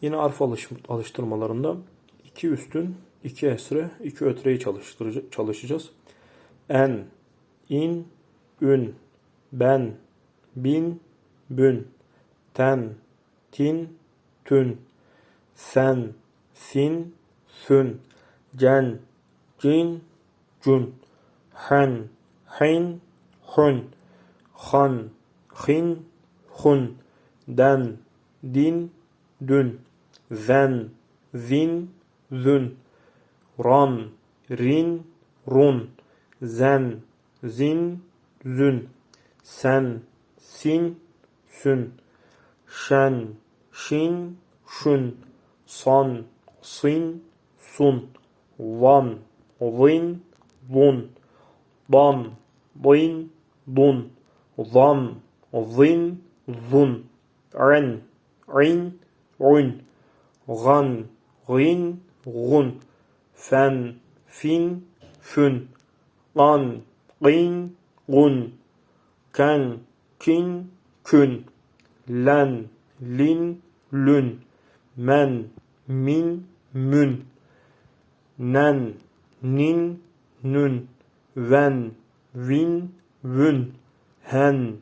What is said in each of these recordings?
Yine alış alıştırmalarında iki üstün, iki esre, iki ötreyi çalışacağız. En, in, ün, ben, bin, bün, ten, tin, tün, sen, sin, sün, cen, cin, cün, hen, hin, hun, han, hin, hun, den, din, dün, zen, zin, zün, ran, rin, run, zen, zin, zün, sen, sin, sün, şen, şin, şün, san, sin, sun, van, vin, vun, dan, din, dun, zan, zin, zun, ren, rin, rün, gan, rin, gun, fen, fin, fün, lan, qin, gun, ken, kin, kün, len, lin, lün, men, min, mün, nen, nin, nün, ven, vin, vün, hen,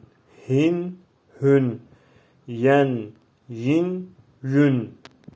hin, hün, yen, yin, yün,